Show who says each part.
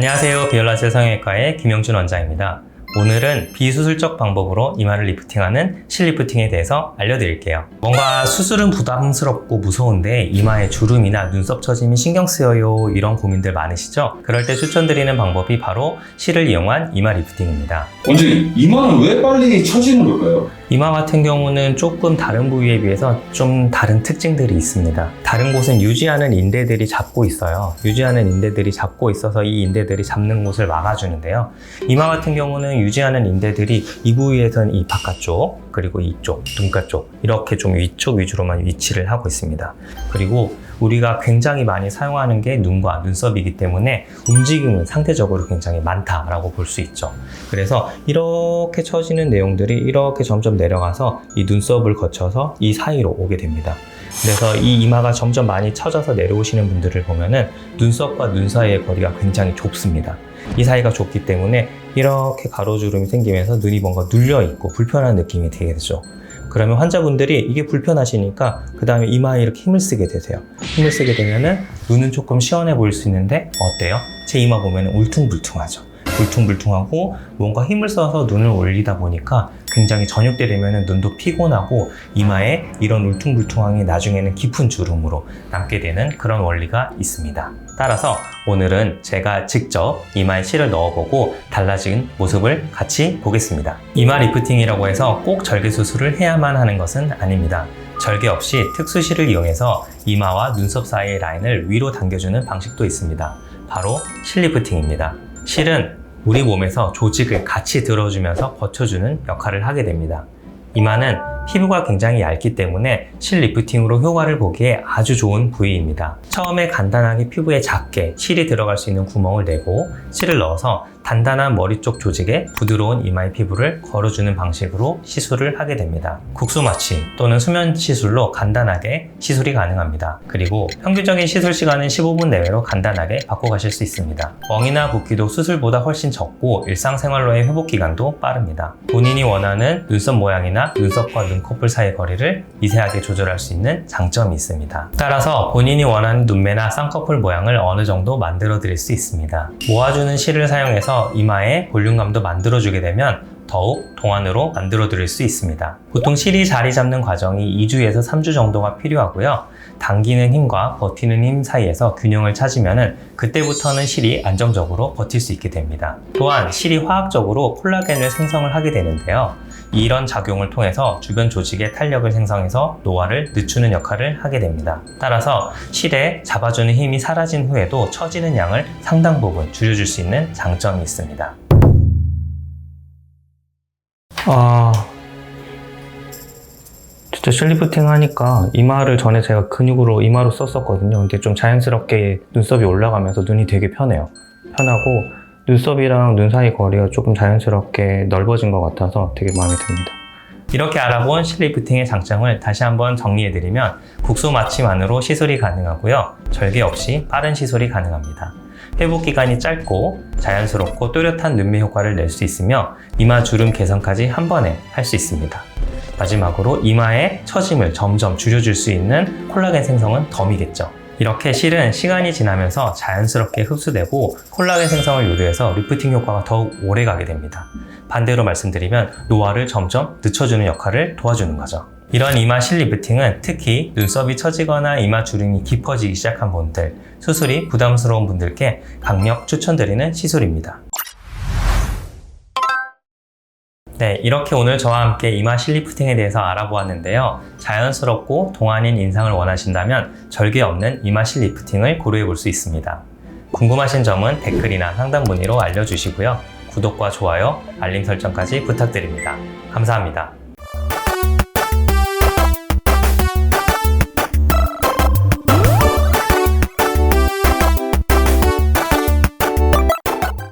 Speaker 1: 안녕하세요. 비올라셀 성형외과의 김영준 원장입니다. 오늘은 비수술적 방법으로 이마를 리프팅하는 실리프팅에 대해서 알려드릴게요. 뭔가 수술은 부담스럽고 무서운데 이마에 주름이나 눈썹 처짐이 신경 쓰여요 이런 고민들 많으시죠? 그럴 때 추천드리는 방법이 바로 실을 이용한 이마 리프팅입니다.
Speaker 2: 원장님, 이마는 왜 빨리 처지는 걸까요?
Speaker 1: 이마 같은 경우는 조금 다른 부위에 비해서 좀 다른 특징들이 있습니다. 다른 곳은 유지하는 인대들이 잡고 있어요. 유지하는 인대들이 잡고 있어서 이 인대들이 잡는 곳을 막아주는데요. 이마 같은 경우는 유지하는 인대들이 이 부위에서는 이 바깥쪽, 그리고 이쪽, 눈가 쪽, 이렇게 좀 위쪽 위주로만 위치를 하고 있습니다. 그리고 우리가 굉장히 많이 사용하는 게 눈과 눈썹이기 때문에 움직임은 상대적으로 굉장히 많다라고 볼 수 있죠. 그래서 이렇게 처지는 내용들이 이렇게 점점 내려가서 이 눈썹을 거쳐서 이 사이로 오게 됩니다. 그래서 이 이마가 점점 많이 처져서 내려오시는 분들을 보면은 눈썹과 눈 사이의 거리가 굉장히 좁습니다. 이 사이가 좁기 때문에 이렇게 가로주름이 생기면서 눈이 뭔가 눌려 있고 불편한 느낌이 되게 되죠. 그러면 환자분들이 이게 불편하시니까 그 다음에 이마에 이렇게 힘을 쓰게 되세요. 힘을 쓰게 되면은 눈은 조금 시원해 보일 수 있는데 어때요? 제 이마 보면 울퉁불퉁하죠. 울퉁불퉁하고 뭔가 힘을 써서 눈을 올리다 보니까 굉장히 저녁 때 되면 눈도 피곤하고 이마에 이런 울퉁불퉁함이 나중에는 깊은 주름으로 남게 되는 그런 원리가 있습니다. 따라서 오늘은 제가 직접 이마에 실을 넣어보고 달라진 모습을 같이 보겠습니다. 이마 리프팅이라고 해서 꼭 절개 수술을 해야만 하는 것은 아닙니다. 절개 없이 특수실을 이용해서 이마와 눈썹 사이의 라인을 위로 당겨주는 방식도 있습니다. 바로 실리프팅입니다. 실은 우리 몸에서 조직을 같이 들어주면서 버텨주는 역할을 하게 됩니다. 이마는 피부가 굉장히 얇기 때문에 실 리프팅으로 효과를 보기에 아주 좋은 부위입니다. 처음에 간단하게 피부에 작게 실이 들어갈 수 있는 구멍을 내고 실을 넣어서 단단한 머리 쪽 조직에 부드러운 이마의 피부를 걸어주는 방식으로 시술을 하게 됩니다. 국수 마취 또는 수면 시술로 간단하게 시술이 가능합니다. 그리고 평균적인 시술 시간은 15분 내외로 간단하게 바꿔가실 수 있습니다. 멍이나 붓기도 수술보다 훨씬 적고 일상생활로의 회복 기간도 빠릅니다. 본인이 원하는 눈썹 모양이나 눈썹 과 눈꺼풀 사이의 거리를 미세하게 조절할 수 있는 장점이 있습니다. 따라서 본인이 원하는 눈매나 쌍꺼풀 모양을 어느 정도 만들어 드릴 수 있습니다. 모아주는 실을 사용해서 이마에 볼륨감도 만들어 주게 되면 더욱 동안으로 만들어 드릴 수 있습니다. 보통 실이 자리 잡는 과정이 2주에서 3주 정도가 필요하고요. 당기는 힘과 버티는 힘 사이에서 균형을 찾으면 그때부터는 실이 안정적으로 버틸 수 있게 됩니다. 또한 실이 화학적으로 콜라겐을 생성을 하게 되는데요. 이런 작용을 통해서 주변 조직의 탄력을 생성해서 노화를 늦추는 역할을 하게 됩니다. 따라서 실에 잡아주는 힘이 사라진 후에도 처지는 양을 상당 부분 줄여줄 수 있는 장점이 있습니다. 아, 진짜 실리프팅 하니까 이마를 전에 제가 근육으로 이마로 썼었거든요. 근데 좀 자연스럽게 눈썹이 올라가면서 눈이 되게 편해요. 편하고 눈썹이랑 눈 사이 거리가 조금 자연스럽게 넓어진 것 같아서 되게 마음에 듭니다. 이렇게 알아본 실리프팅의 장점을 다시 한번 정리해드리면 국소 마취만으로 시술이 가능하고요. 절개 없이 빠른 시술이 가능합니다. 회복 기간이 짧고 자연스럽고 또렷한 눈매 효과를 낼 수 있으며 이마 주름 개선까지 한 번에 할 수 있습니다. 마지막으로 이마의 처짐을 점점 줄여줄 수 있는 콜라겐 생성은 덤이겠죠. 이렇게 실은 시간이 지나면서 자연스럽게 흡수되고 콜라겐 생성을 유도해서 리프팅 효과가 더욱 오래 가게 됩니다. 반대로 말씀드리면 노화를 점점 늦춰주는 역할을 도와주는 거죠. 이런 이마 실 리프팅은 특히 눈썹이 처지거나 이마 주름이 깊어지기 시작한 분들, 수술이 부담스러운 분들께 강력 추천드리는 시술입니다. 네, 이렇게 오늘 저와 함께 이마 실리프팅에 대해서 알아보았는데요. 자연스럽고 동안인 인상을 원하신다면 절개 없는 이마 실리프팅을 고려해 볼 수 있습니다. 궁금하신 점은 댓글이나 상담 문의로 알려주시고요. 구독과 좋아요, 알림 설정까지 부탁드립니다. 감사합니다.